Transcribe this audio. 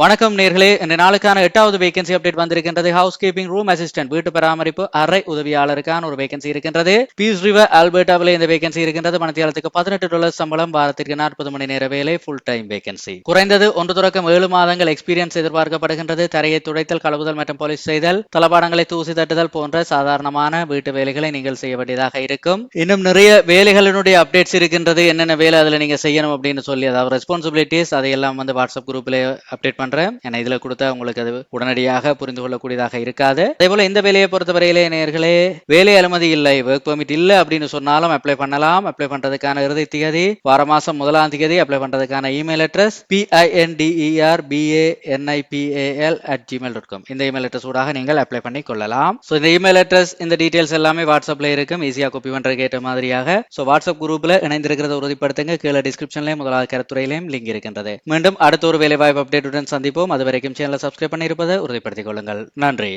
வணக்கம் நேர்களே. இந்த நாளுக்கான எட்டாவது வேகன்சி அப்டேட் வந்திருக்கின்றது. ஹவுஸ் கீப்பிங் ரூம் அசிஸ்டன்ட் வீட்டு பராமரிப்பு அறை உதவியாளருக்கான ஒரு வேகன்சி இருக்கின்றது. பீஸ் ரிவர் அல்பர்டாவில் இந்த வேகன்சி இருக்கின்றது. மனத்தியாலத்துக்கு பதினெட்டு டாலர் சம்பளம் வாரத்திற்கு நாற்பது மணி நேர வேலை ஃபுல் டைம் வேகன்சி குறைந்தது ஒன்று தொடக்கம் ஏழு மாதங்கள் எக்ஸ்பீரியன்ஸ் எதிர்பார்க்கப்படுகின்றது. தரையை துடைத்தல் கழுவுதல் மற்றும் போலீஸ் செய்தல் தளபாடங்களை தூசி தட்டுதல் போன்ற சாதாரணமான வீட்டு வேலைகளை நீங்கள் செய்ய வேண்டியதாக இருக்கும். இன்னும் நிறைய வேலைகளினுடைய அப்டேட்ஸ் இருக்கின்றது. என்னென்ன வேலை அதுல நீங்க செய்யணும் அப்படின்னு சொல்லி அதாவது ரெஸ்பான்சிபிலிட்டிஸ் அதையெல்லாம் வந்து வாட்ஸ்அப் குரூப்ல அப்டேட் பண்றேன். ஏன்னா இதுல கொடுத்தா உங்களுக்கு அது உடனடியாக புரிந்து கொள்ளக்கூடியதாக இருக்காது. அதே போல இந்த வேலையை பொறுத்தவரையிலே நேர்களே வேலை அனுமதி இல்லை ஒர்க் பெர்மிட் இல்லை அப்படின்னு சொன்னாலும் அப்ளை பண்ணலாம். அப்ளை பண்றதுக்கான இறுதி தேதி வார மாசம் முதலாம் தேதி அப்ளை பண்றதுக்கான email address பிஐஎன்டிஇஆர் பிஏஎன்ஐபிஏஎல் at Gmail dot com இந்த இமெயில் அட்ரஸ் ஊடாக நீங்கள் அப்ளை பண்ணி கொள்ளலாம். ஸோ இந்த இமெயில் அட்ரஸ் இந்த டீடைல்ஸ் எல்லாமே வாட்ஸ்அப்ல இருக்கும். ஈஸியாக காப்பி பண்றதுக்கு ஏற்ற மாதிரியாக. ஸோ வாட்ஸ்அப் குரூப்ல இணைந்திருக்கிறத உறுதிப்படுத்துங்க. கீழே டிஸ்கிரிப்ஷன்லயும் முதலாவது கருத்துறையிலையும் லிங்க் இருக்கின்றது. மீண்டும் அடுத்த ஒரு வேலைவாய்ப்பு அப்டேட்டுடன் சந்திப்போம். அது வரைக்கும் சேனலை சப்ஸ்கிரைப் பண்ணியிருப்பதை உறுதிப்படுத்திக் கொள்ளுங்கள். நன்றி.